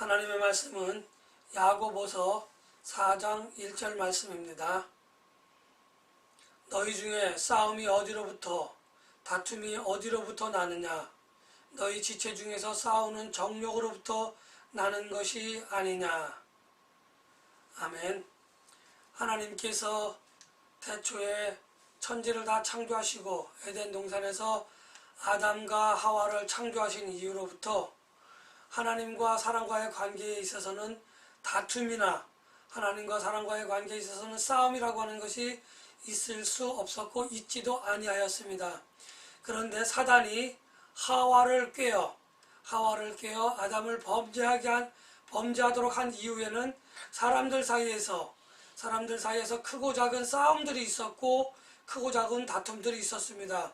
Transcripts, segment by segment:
하나님의 말씀은 야고보서 4장 1절 말씀입니다. 너희 중에 싸움이 어디로부터 다툼이 어디로부터 나느냐? 너희 지체 중에서 싸우는 정욕으로부터 나는 것이 아니냐? 아멘. 하나님께서 태초에 천지를 다 창조하시고 에덴 동산에서 아담과 하와를 창조하신 이후로부터 하나님과 사람과의 관계에 있어서는 다툼이나 하나님과 사람과의 관계에 있어서는 싸움이라고 하는 것이 있을 수 없었고 있지도 아니하였습니다. 그런데 사단이 하와를 꿰어 하와를 꿰어 아담을 범죄하게 한 범죄하도록 한 이후에는 사람들 사이에서 사람들 사이에서 크고 작은 싸움들이 있었고 크고 작은 다툼들이 있었습니다.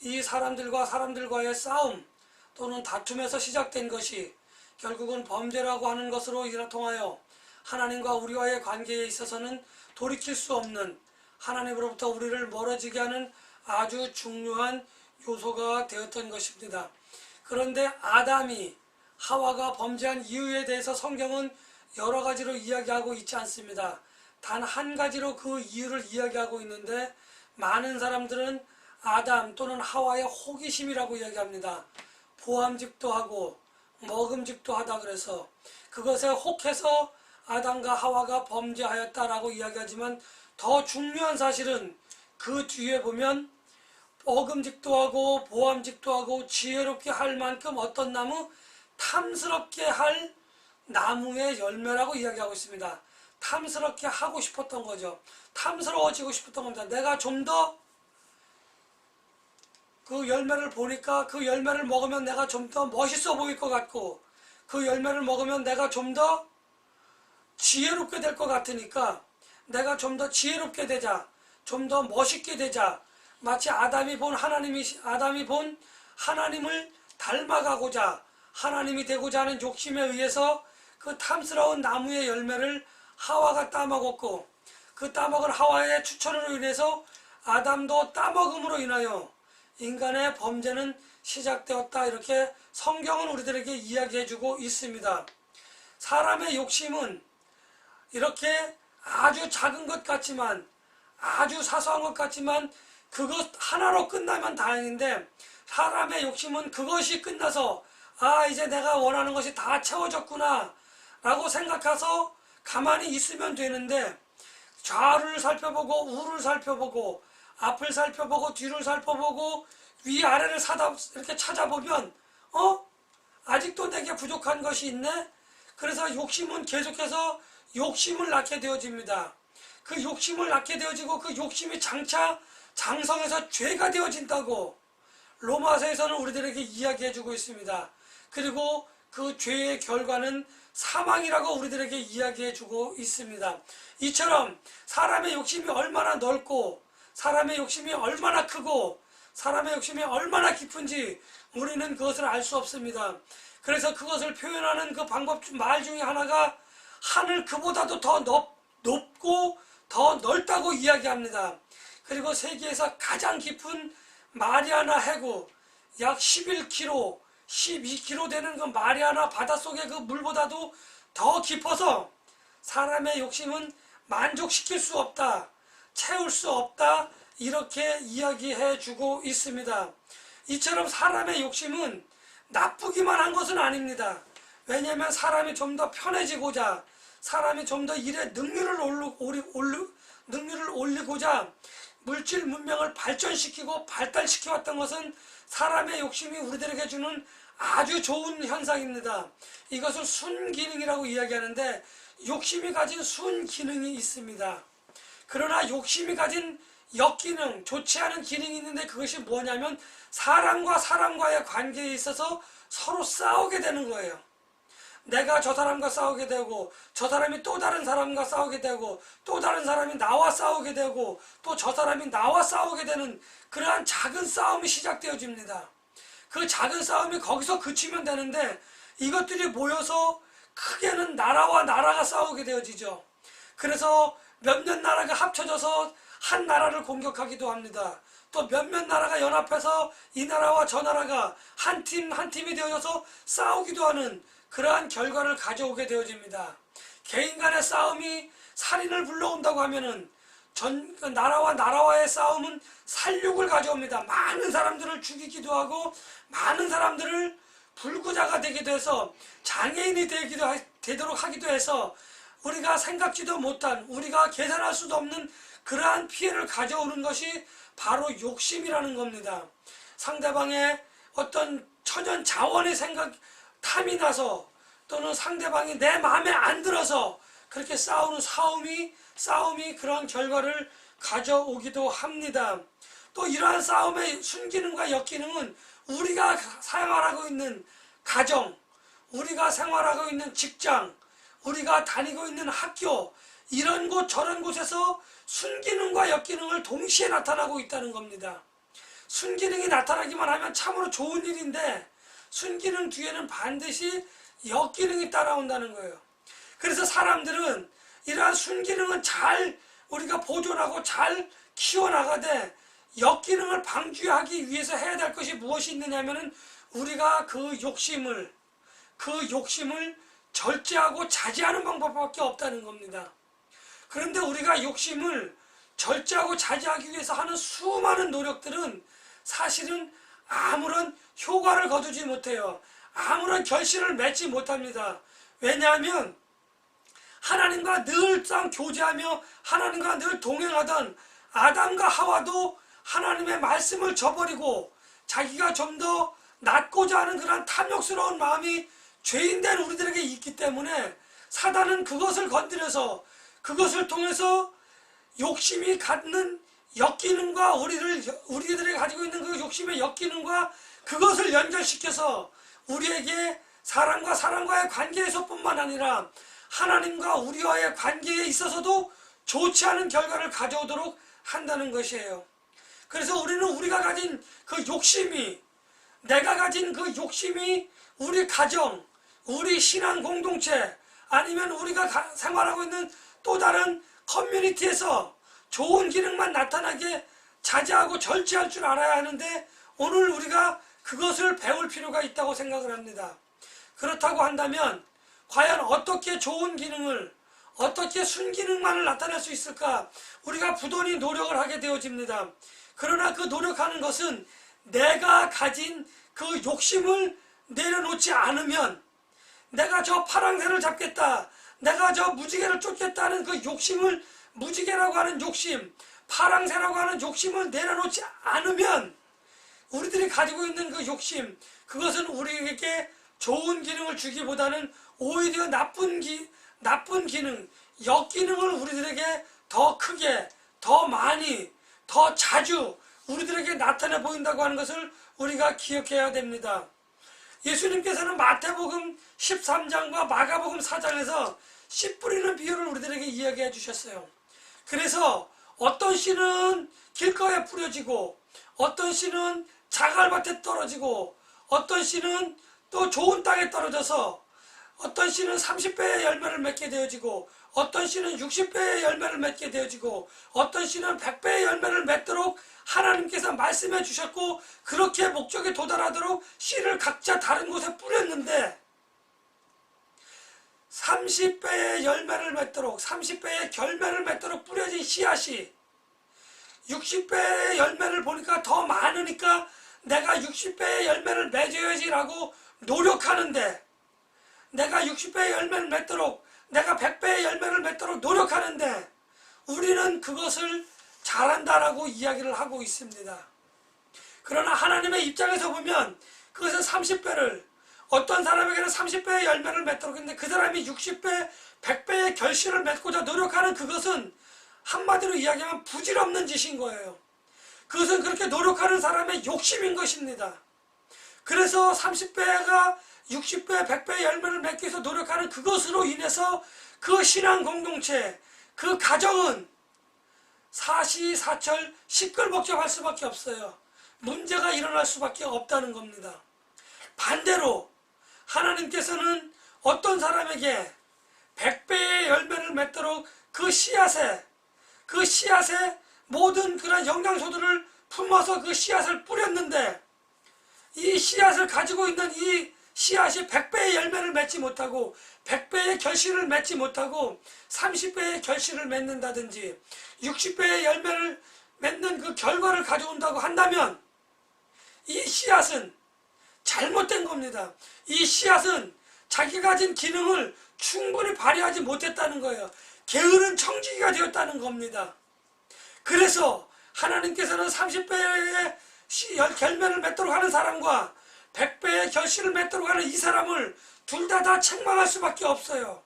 이 사람들과 사람들과의 싸움 또는 다툼에서 시작된 것이 결국은 범죄라고 하는 것으로 이라 통하여 하나님과 우리와의 관계에 있어서는 돌이킬 수 없는 하나님으로부터 우리를 멀어지게 하는 아주 중요한 요소가 되었던 것입니다. 그런데 아담이 하와가 범죄한 이유에 대해서 성경은 여러 가지로 이야기하고 있지 않습니다. 단 한 가지로 그 이유를 이야기하고 있는데 많은 사람들은 아담 또는 하와의 호기심이라고 이야기합니다. 보암직도 하고 먹음직도 하다 그래서 그것에 혹해서 아담과 하와가 범죄하였다라고 이야기하지만 더 중요한 사실은 그 뒤에 보면 먹음직도 하고 보암직도 하고 지혜롭게 할 만큼 어떤 나무 탐스럽게 할 나무의 열매라고 이야기하고 있습니다. 탐스럽게 하고 싶었던 거죠. 탐스러워지고 싶었던 겁니다. 내가 좀 더 그 열매를 보니까 그 열매를 먹으면 내가 좀 더 멋있어 보일 것 같고 그 열매를 먹으면 내가 좀 더 지혜롭게 될 것 같으니까 내가 좀 더 지혜롭게 되자 좀 더 멋있게 되자. 마치 아담이 본 하나님이 아담이 본 하나님을 닮아가고자 하나님이 되고자 하는 욕심에 의해서 그 탐스러운 나무의 열매를 하와가 따먹었고 그 따먹은 하와의 추천으로 인해서 아담도 따먹음으로 인하여 인간의 범죄는 시작되었다 이렇게 성경은 우리들에게 이야기해주고 있습니다. 사람의 욕심은 이렇게 아주 작은 것 같지만 아주 사소한 것 같지만 그것 하나로 끝나면 다행인데 사람의 욕심은 그것이 끝나서 아 이제 내가 원하는 것이 다 채워졌구나 라고 생각해서 가만히 있으면 되는데 좌를 살펴보고 우를 살펴보고 앞을 살펴보고 뒤를 살펴보고 위아래를 사다 이렇게 찾아보면 어? 아직도 내게 부족한 것이 있네? 그래서 욕심은 계속해서 욕심을 낳게 되어집니다. 그 욕심을 낳게 되어지고 그 욕심이 장차 장성해서 죄가 되어진다고 로마서에서는 우리들에게 이야기해주고 있습니다. 그리고 그 죄의 결과는 사망이라고 우리들에게 이야기해주고 있습니다. 이처럼 사람의 욕심이 얼마나 넓고 사람의 욕심이 얼마나 크고 사람의 욕심이 얼마나 깊은지 우리는 그것을 알 수 없습니다. 그래서 그것을 표현하는 그 방법 말 중에 하나가 하늘 그보다도 더 높, 높고 더 넓다고 이야기합니다. 그리고 세계에서 가장 깊은 마리아나 해구 약 11km 12km 되는 그 마리아나 바닷속의 그 물보다도 더 깊어서 사람의 욕심은 만족시킬 수 없다. 채울 수 없다. 이렇게 이야기해 주고 있습니다. 이처럼 사람의 욕심은 나쁘기만 한 것은 아닙니다. 왜냐하면 사람이 좀 더 편해지고자 사람이 좀 더 일의 능률을 올리, 올리, 올리, 능률을 올리고자 물질 문명을 발전시키고 발달시켜 왔던 것은 사람의 욕심이 우리들에게 주는 아주 좋은 현상입니다. 이것을 순기능이라고 이야기하는데 욕심이 가진 순기능이 있습니다. 그러나 욕심이 가진 역기능, 좋지 않은 기능이 있는데 그것이 뭐냐면 사람과 사람과의 관계에 있어서 서로 싸우게 되는 거예요. 내가 저 사람과 싸우게 되고 저 사람이 또 다른 사람과 싸우게 되고 또 다른 사람이 나와 싸우게 되고 또 저 사람이 나와 싸우게 되는 그러한 작은 싸움이 시작되어집니다. 그 작은 싸움이 거기서 그치면 되는데 이것들이 모여서 크게는 나라와 나라가 싸우게 되어지죠. 그래서 몇몇 나라가 합쳐져서 한 나라를 공격하기도 합니다. 또 몇몇 나라가 연합해서 이 나라와 저 나라가 한 팀, 한 팀이 되어서 싸우기도 하는 그러한 결과를 가져오게 되어집니다. 개인 간의 싸움이 살인을 불러온다고 하면은 전그 나라와 나라와의 싸움은 살육을 가져옵니다. 많은 사람들을 죽이기도 하고 많은 사람들을 불구자가 되기도 해서 장애인이 되기도 하- 되도록 하기도 해서 우리가 생각지도 못한 우리가 계산할 수도 없는 그러한 피해를 가져오는 것이 바로 욕심이라는 겁니다. 상대방의 어떤 천연 자원의 생각 탐이 나서 또는 상대방이 내 마음에 안 들어서 그렇게 싸우는 싸움이 싸움이 그런 결과를 가져오기도 합니다. 또 이러한 싸움의 순기능과 역기능은 우리가 생활하고 있는 가정, 우리가 생활하고 있는 직장, 우리가 다니고 있는 학교 이런 곳 저런 곳에서 순기능과 역기능을 동시에 나타나고 있다는 겁니다. 순기능이 나타나기만 하면 참으로 좋은 일인데 순기능 뒤에는 반드시 역기능이 따라온다는 거예요. 그래서 사람들은 이러한 순기능은 잘 우리가 보존하고 잘 키워나가되 역기능을 방지하기 위해서 해야 될 것이 무엇이 있느냐면은 우리가 그 욕심을 그 욕심을 절제하고 자제하는 방법밖에 없다는 겁니다. 그런데 우리가 욕심을 절제하고 자제하기 위해서 하는 수많은 노력들은 사실은 아무런 효과를 거두지 못해요. 아무런 결실을 맺지 못합니다. 왜냐하면 하나님과 늘상 교제하며 하나님과 늘 동행하던 아담과 하와도 하나님의 말씀을 저버리고 자기가 좀 더 낫고자 하는 그런 탐욕스러운 마음이 죄인된 우리들에게 있기 때문에 사단은 그것을 건드려서 그것을 통해서 욕심이 갖는 역기능과 우리를 우리들이 가지고 있는 그 욕심의 역기능과 그것을 연결시켜서 우리에게 사람과 사람과의 관계에서뿐만 아니라 하나님과 우리와의 관계에 있어서도 좋지 않은 결과를 가져오도록 한다는 것이에요. 그래서 우리는 우리가 가진 그 욕심이 내가 가진 그 욕심이 우리 가정, 우리 신앙 공동체 아니면 우리가 가- 생활하고 있는 또 다른 커뮤니티에서 좋은 기능만 나타나게 자제하고 절제할 줄 알아야 하는데 오늘 우리가 그것을 배울 필요가 있다고 생각을 합니다. 그렇다고 한다면 과연 어떻게 좋은 기능을 어떻게 순기능만을 나타낼 수 있을까? 우리가 부단히 노력을 하게 되어집니다. 그러나 그 노력하는 것은 내가 가진 그 욕심을 내려놓지 않으면 내가 저 파랑새를 잡겠다. 내가 저 무지개를 쫓겠다는 그 욕심을 무지개라고 하는 욕심, 파랑새라고 하는 욕심을 내려놓지 않으면 우리들이 가지고 있는 그 욕심, 그것은 우리에게 좋은 기능을 주기보다는 오히려 나쁜 기, 나쁜 기능, 역기능을 우리들에게 더 크게, 더 많이, 더 자주 우리들에게 나타내 보인다고 하는 것을 우리가 기억해야 됩니다. 예수님께서는 마태복음 13장과 마가복음 4장에서 씨 뿌리는 비유를 우리들에게 이야기해 주셨어요. 그래서 어떤 씨는 길가에 뿌려지고 어떤 씨는 자갈밭에 떨어지고 어떤 씨는 또 좋은 땅에 떨어져서 어떤 씨는 30배의 열매를 맺게 되어지고 어떤 씨는 60배의 열매를 맺게 되어지고 어떤 씨는 100배의 열매를 맺도록 하나님께서 말씀해 주셨고 그렇게 목적에 도달하도록 씨를 각자 다른 곳에 뿌렸는데 30배의 열매를 맺도록 30배의 결매를 맺도록 뿌려진 씨앗이 60배의 열매를 보니까 더 많으니까 내가 60배의 열매를 맺어야지라고 노력하는데 내가 60배의 열매를 맺도록 내가 100배의 열매를 맺도록 노력하는데 우리는 그것을 잘한다라고 이야기를 하고 있습니다. 그러나 하나님의 입장에서 보면 그것은 30배를 어떤 사람에게는 30배의 열매를 맺도록 했는데 그 사람이 60배, 100배의 결실을 맺고자 노력하는 그것은 한마디로 이야기하면 부질없는 짓인 거예요. 그것은 그렇게 노력하는 사람의 욕심인 것입니다. 그래서 30배가 60배, 100배의 열매를 맺기 위해서 노력하는 그것으로 인해서 그 신앙 공동체, 그 가정은 사시사철 시끌벅적할 수밖에 없어요. 문제가 일어날 수밖에 없다는 겁니다. 반대로 하나님께서는 어떤 사람에게 100배의 열매를 맺도록 그 씨앗에 그 씨앗에 모든 그런 영양소들을 품어서 그 씨앗을 뿌렸는데 이 씨앗을 가지고 있는 이 씨앗이 100배의 열매를 맺지 못하고 100배의 결실을 맺지 못하고 30배의 결실을 맺는다든지 60배의 열매를 맺는 그 결과를 가져온다고 한다면 이 씨앗은 잘못된 겁니다. 이 씨앗은 자기가 가진 기능을 충분히 발휘하지 못했다는 거예요. 게으른 청지기가 되었다는 겁니다. 그래서 하나님께서는 30배의 결면을 맺도록 하는 사람과 100배의 결실을 맺도록 하는 이 사람을 둘 다 다 책망할 수밖에 없어요.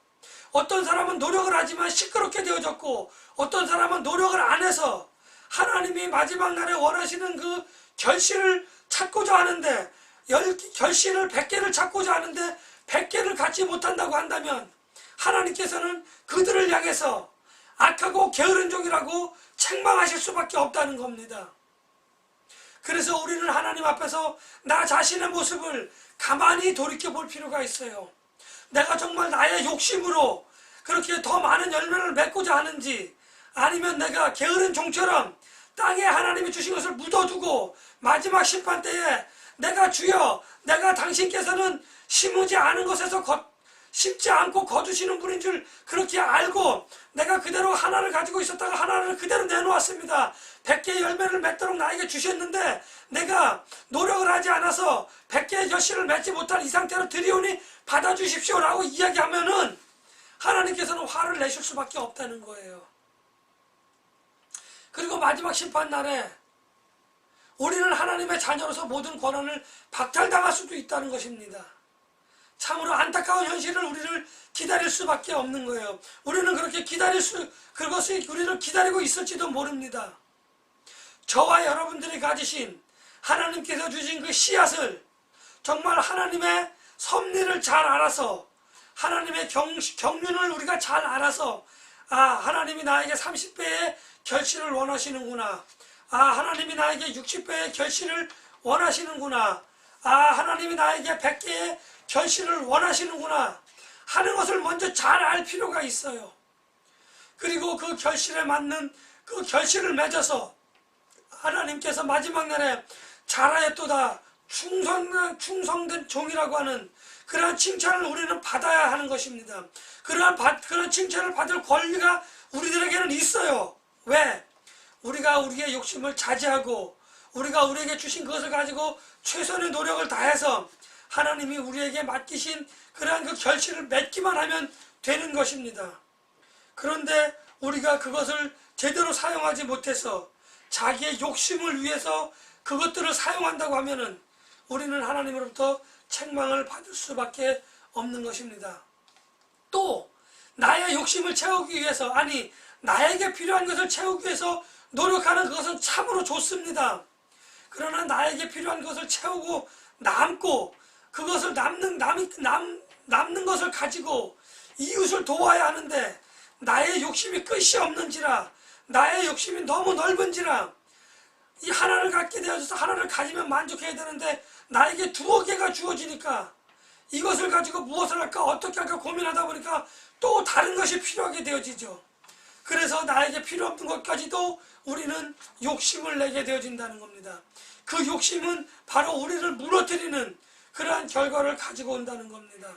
어떤 사람은 노력을 하지만 시끄럽게 되어졌고 어떤 사람은 노력을 안 해서 하나님이 마지막 날에 원하시는 그 결실을 찾고자 하는데 열, 결실을 100개를 찾고자 하는데 100개를 갖지 못한다고 한다면 하나님께서는 그들을 향해서 악하고 게으른 종이라고 책망하실 수밖에 없다는 겁니다. 그래서 우리는 하나님 앞에서 나 자신의 모습을 가만히 돌이켜 볼 필요가 있어요. 내가 정말 나의 욕심으로 그렇게 더 많은 열매를 맺고자 하는지 아니면 내가 게으른 종처럼 땅에 하나님이 주신 것을 묻어두고 마지막 심판 때에 내가 주여 내가 당신께서는 심으지 않은 것에서 거, 심지 않고 거두시는 분인 줄 그렇게 알고 내가 그대로 하나를 가지고 있었다가 하나를 그대로 내놓았습니다. 100개의 열매를 맺도록 나에게 주셨는데 내가 노력을 하지 않아서 100개의 결실을 맺지 못한 이 상태로 드리오니 받아주십시오 라고 이야기하면은 하나님께서는 화를 내실 수밖에 없다는 거예요. 그리고 마지막 심판 날에 우리는 하나님의 자녀로서 모든 권한을 박탈당할 수도 있다는 것입니다. 참으로 안타까운 현실을 우리를 기다릴 수밖에 없는 거예요. 우리는 그렇게 기다릴 수, 그것이 우리를 기다리고 있을지도 모릅니다. 저와 여러분들이 가지신 하나님께서 주신 그 씨앗을 정말 하나님의 섭리를 잘 알아서 하나님의 경, 경륜을 우리가 잘 알아서 아 하나님이 나에게 30배의 결실을 원하시는구나 아 하나님이 나에게 60배의 결실을 원하시는구나 아 하나님이 나에게 100개의 결실을 원하시는구나 하는 것을 먼저 잘 알 필요가 있어요 그리고 그 결실에 맞는 그 결실을 맺어서 하나님께서 마지막 날에 잘하였도다 충성, 충성된 종이라고 하는 그러한 칭찬을 우리는 받아야 하는 것입니다. 그러한, 받, 그런 칭찬을 받을 권리가 우리들에게는 있어요. 왜? 우리가 우리의 욕심을 자제하고 우리가 우리에게 주신 그것을 가지고 최선의 노력을 다해서 하나님이 우리에게 맡기신 그러한 그 결실을 맺기만 하면 되는 것입니다. 그런데 우리가 그것을 제대로 사용하지 못해서 자기의 욕심을 위해서 그것들을 사용한다고 하면은 우리는 하나님으로부터 책망을 받을 수밖에 없는 것입니다. 또 나의 욕심을 채우기 위해서 아니 나에게 필요한 것을 채우기 위해서 노력하는 그것은 참으로 좋습니다. 그러나 나에게 필요한 것을 채우고 남고 그것을 남는 남, 남, 남는 것을 가지고 이웃을 도와야 하는데 나의 욕심이 끝이 없는지라 나의 욕심이 너무 넓은지라 이 하나를 갖게 되어서 하나를 가지면 만족해야 되는데 나에게 두어 개가 주어지니까 이것을 가지고 무엇을 할까 어떻게 할까 고민하다 보니까 또 다른 것이 필요하게 되어지죠. 그래서 나에게 필요 없는 것까지도 우리는 욕심을 내게 되어진다는 겁니다. 그 욕심은 바로 우리를 무너뜨리는 그러한 결과를 가지고 온다는 겁니다.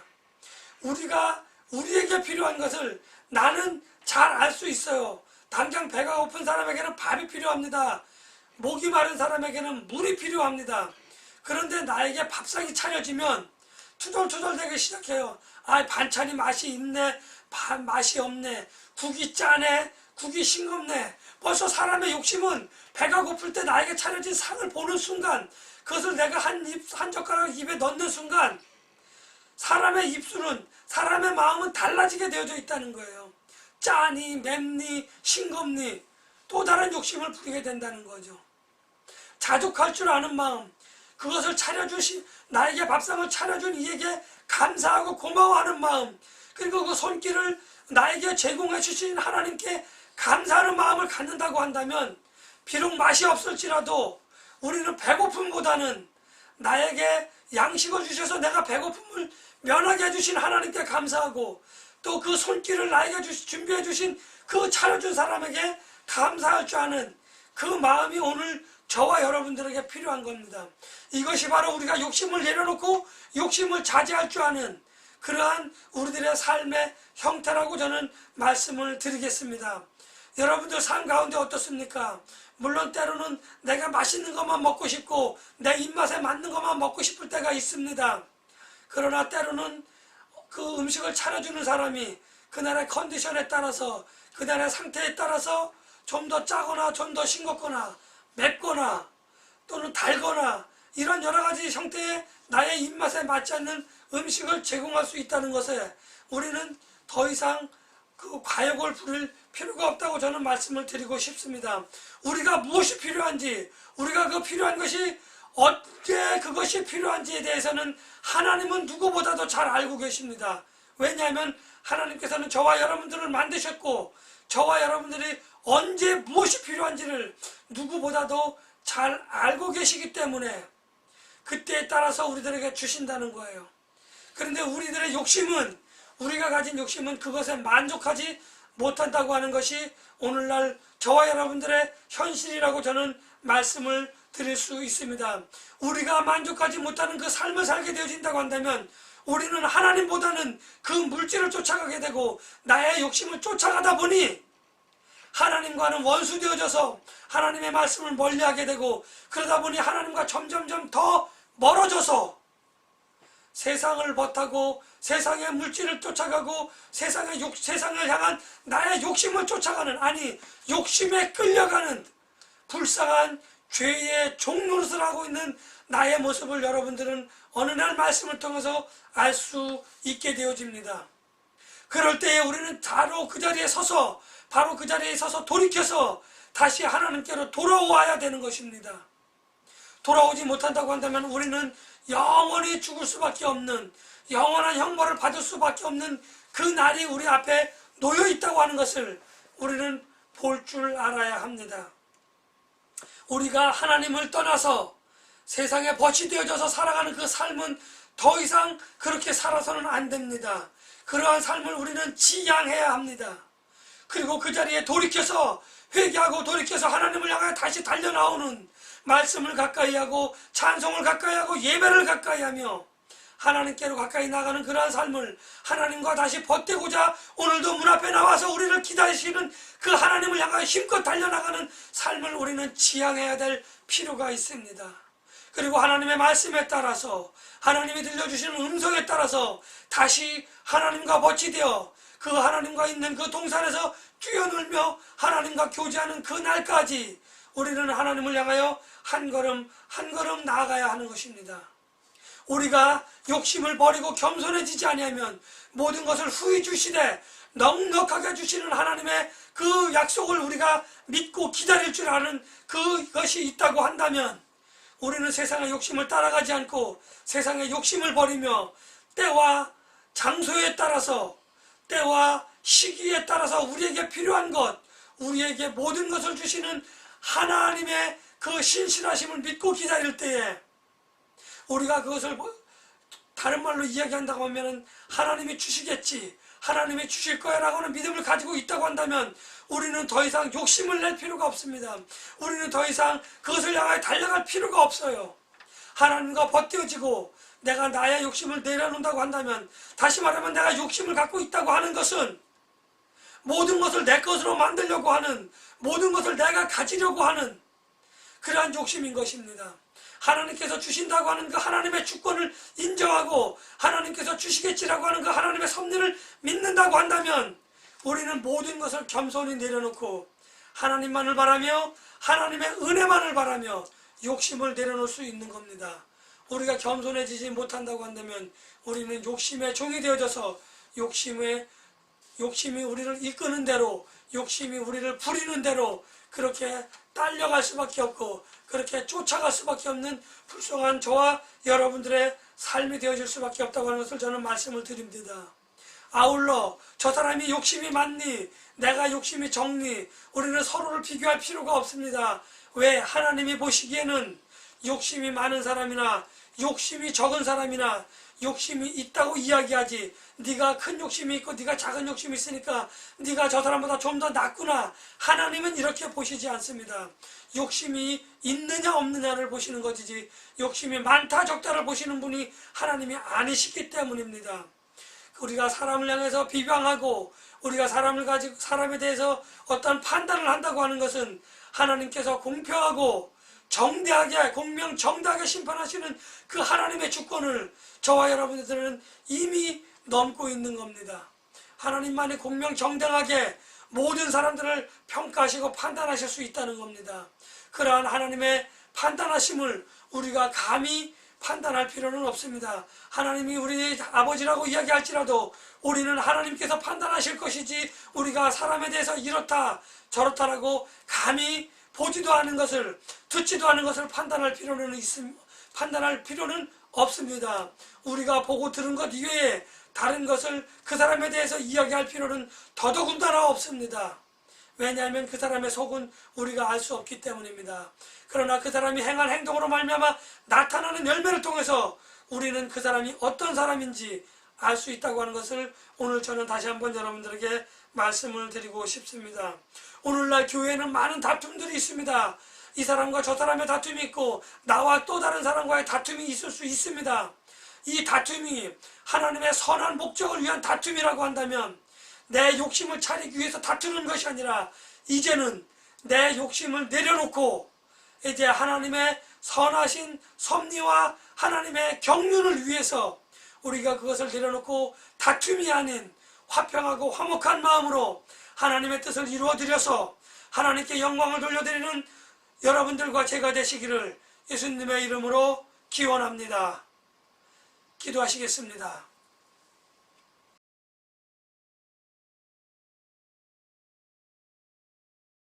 우리가 우리에게 필요한 것을 나는 잘 알 수 있어요. 당장 배가 고픈 사람에게는 밥이 필요합니다. 목이 마른 사람에게는 물이 필요합니다. 그런데 나에게 밥상이 차려지면 투덜투덜 되기 시작해요. 아, 반찬이 맛이 있네. 반 맛이 없네. 국이 짜네. 국이 싱겁네. 벌써 사람의 욕심은 배가 고플 때 나에게 차려진 상을 보는 순간 그것을 내가 한 입, 한 젓가락 입에 넣는 순간 사람의 입술은 사람의 마음은 달라지게 되어져 있다는 거예요. 짜니, 맵니, 싱겁니 또 다른 욕심을 부리게 된다는 거죠. 자족할 줄 아는 마음, 그것을 차려주신 나에게 밥상을 차려준 이에게 감사하고 고마워하는 마음, 그리고 그 손길을 나에게 제공해 주신 하나님께 감사하는 마음을 갖는다고 한다면 비록 맛이 없을지라도 우리는 배고픔보다는 나에게 양식을 주셔서 내가 배고픔을 면하게 해주신 하나님께 감사하고 또 그 손길을 나에게 주시, 준비해 주신 그 차려준 사람에게 감사할 줄 아는 그 마음이 오늘 저와 여러분들에게 필요한 겁니다. 이것이 바로 우리가 욕심을 내려놓고 욕심을 자제할 줄 아는 그러한 우리들의 삶의 형태라고 저는 말씀을 드리겠습니다. 여러분들 삶 가운데 어떻습니까? 물론 때로는 내가 맛있는 것만 먹고 싶고 내 입맛에 맞는 것만 먹고 싶을 때가 있습니다. 그러나 때로는 그 음식을 차려주는 사람이 그날의 컨디션에 따라서 그날의 상태에 따라서 좀 더 짜거나 좀 더 싱겁거나 맵거나 또는 달거나 이런 여러 가지 형태의 나의 입맛에 맞지 않는 음식을 제공할 수 있다는 것에 우리는 더 이상 그 과욕을 부릴 필요가 없다고 저는 말씀을 드리고 싶습니다. 우리가 무엇이 필요한지, 우리가 그 필요한 것이 어떻게 그것이 필요한지에 대해서는 하나님은 누구보다도 잘 알고 계십니다. 왜냐하면 하나님께서는 저와 여러분들을 만드셨고, 저와 여러분들이 언제 무엇이 필요한지를 누구보다도 잘 알고 계시기 때문에 그때에 따라서 우리들에게 주신다는 거예요. 그런데 우리들의 욕심은 우리가 가진 욕심은 그것에 만족하지 못한다고 하는 것이 오늘날 저와 여러분들의 현실이라고 저는 말씀을 드릴 수 있습니다. 우리가 만족하지 못하는 그 삶을 살게 되어진다고 한다면 우리는 하나님보다는 그 물질을 쫓아가게 되고 나의 욕심을 쫓아가다 보니 하나님과는 원수 되어져서 하나님의 말씀을 멀리하게 되고 그러다 보니 하나님과 점점점 더 멀어져서 세상을 버타고 세상의 물질을 쫓아가고 세상의 욕, 세상을 향한 나의 욕심을 쫓아가는 아니 욕심에 끌려가는 불쌍한 죄의 종노릇을 하고 있는 나의 모습을 여러분들은 어느 날 말씀을 통해서 알 수 있게 되어집니다. 그럴 때에 우리는 바로 그 자리에 서서 바로 그 자리에 서서 돌이켜서 다시 하나님께로 돌아와야 되는 것입니다. 돌아오지 못한다고 한다면 우리는 영원히 죽을 수밖에 없는 영원한 형벌을 받을 수밖에 없는 그 날이 우리 앞에 놓여 있다고 하는 것을 우리는 볼 줄 알아야 합니다. 우리가 하나님을 떠나서 세상에 벗이 되어져서 살아가는 그 삶은 더 이상 그렇게 살아서는 안 됩니다. 그러한 삶을 우리는 지양해야 합니다. 그리고 그 자리에 돌이켜서 회개하고 돌이켜서 하나님을 향해 다시 달려나오는 말씀을 가까이 하고 찬송을 가까이 하고 예배를 가까이 하며 하나님께로 가까이 나가는 그러한 삶을 하나님과 다시 벗대고자 오늘도 문 앞에 나와서 우리를 기다리시는 그 하나님을 향하여 힘껏 달려나가는 삶을 우리는 지향해야 될 필요가 있습니다. 그리고 하나님의 말씀에 따라서 하나님이 들려주시는 음성에 따라서 다시 하나님과 벗이되어 그 하나님과 있는 그 동산에서 뛰어놀며 하나님과 교제하는 그 날까지 우리는 하나님을 향하여 한 걸음 한 걸음 나아가야 하는 것입니다. 우리가 욕심을 버리고 겸손해지지 아니하면 모든 것을 후히 주시되 넉넉하게 주시는 하나님의 그 약속을 우리가 믿고 기다릴 줄 아는 그것이 있다고 한다면 우리는 세상의 욕심을 따라가지 않고 세상의 욕심을 버리며 때와 장소에 따라서 때와 시기에 따라서 우리에게 필요한 것, 우리에게 모든 것을 주시는 하나님의 그 신실하심을 믿고 기다릴 때에 우리가 그것을 뭐 다른 말로 이야기한다고 하면은 하나님이 주시겠지. 하나님이 주실 거야 라고 하는 믿음을 가지고 있다고 한다면 우리는 더 이상 욕심을 낼 필요가 없습니다. 우리는 더 이상 그것을 향하여 달려갈 필요가 없어요. 하나님과 벗겨지고 내가 나의 욕심을 내려놓는다고 한다면 다시 말하면 내가 욕심을 갖고 있다고 하는 것은 모든 것을 내 것으로 만들려고 하는 모든 것을 내가 가지려고 하는 그러한 욕심인 것입니다. 하나님께서 주신다고 하는 그 하나님의 주권을 인정하고 하나님께서 주시겠지라고 하는 그 하나님의 섭리를 믿는다고 한다면 우리는 모든 것을 겸손히 내려놓고 하나님만을 바라며 하나님의 은혜만을 바라며 욕심을 내려놓을 수 있는 겁니다. 우리가 겸손해지지 못한다고 한다면 우리는 욕심의 종이 되어져서 욕심의 욕심이 우리를 이끄는 대로 욕심이 우리를 부리는 대로 그렇게 딸려갈 수밖에 없고 그렇게 쫓아갈 수밖에 없는 불쌍한 저와 여러분들의 삶이 되어질 수밖에 없다고 하는 것을 저는 말씀을 드립니다. 아울러 저 사람이 욕심이 많니 내가 욕심이 적니 우리는 서로를 비교할 필요가 없습니다. 왜 하나님이 보시기에는 욕심이 많은 사람이나 욕심이 적은 사람이나 욕심이 있다고 이야기하지. 네가 큰 욕심이 있고 네가 작은 욕심이 있으니까 네가 저 사람보다 좀 더 낫구나. 하나님은 이렇게 보시지 않습니다. 욕심이 있느냐 없느냐를 보시는 것이지 욕심이 많다 적다를 보시는 분이 하나님이 아니시기 때문입니다. 우리가 사람을 향해서 비방하고 우리가 사람을 가지고 사람에 대해서 어떤 판단을 한다고 하는 것은 하나님께서 공평하고 정대하게 공명 정당하게 심판하시는 그 하나님의 주권을 저와 여러분들은 이미 넘고 있는 겁니다. 하나님만이 공명 정당하게 모든 사람들을 평가하시고 판단하실 수 있다는 겁니다. 그러한 하나님의 판단하심을 우리가 감히 판단할 필요는 없습니다. 하나님이 우리 아버지라고 이야기할지라도 우리는 하나님께서 판단하실 것이지 우리가 사람에 대해서 이렇다 저렇다라고 감히 보지도 않은 것을 듣지도 않은 것을 판단할 필요는 있음 판단할 필요는 없습니다. 우리가 보고 들은 것 이외에 다른 것을 그 사람에 대해서 이야기할 필요는 더더군다나 없습니다. 왜냐하면 그 사람의 속은 우리가 알 수 없기 때문입니다. 그러나 그 사람이 행한 행동으로 말미암아 나타나는 열매를 통해서 우리는 그 사람이 어떤 사람인지 알 수 있다고 하는 것을 오늘 저는 다시 한번 여러분들에게 말씀을 드리고 싶습니다. 오늘날 교회에는 많은 다툼들이 있습니다. 이 사람과 저 사람의 다툼이 있고 나와 또 다른 사람과의 다툼이 있을 수 있습니다. 이 다툼이 하나님의 선한 목적을 위한 다툼이라고 한다면 내 욕심을 차리기 위해서 다투는 것이 아니라 이제는 내 욕심을 내려놓고 이제 하나님의 선하신 섭리와 하나님의 경륜을 위해서 우리가 그것을 내려놓고 다툼이 아닌 화평하고 화목한 마음으로 하나님의 뜻을 이루어 드려서 하나님께 영광을 돌려드리는 여러분들과 제가 되시기를 예수님의 이름으로 기원합니다. 기도하시겠습니다.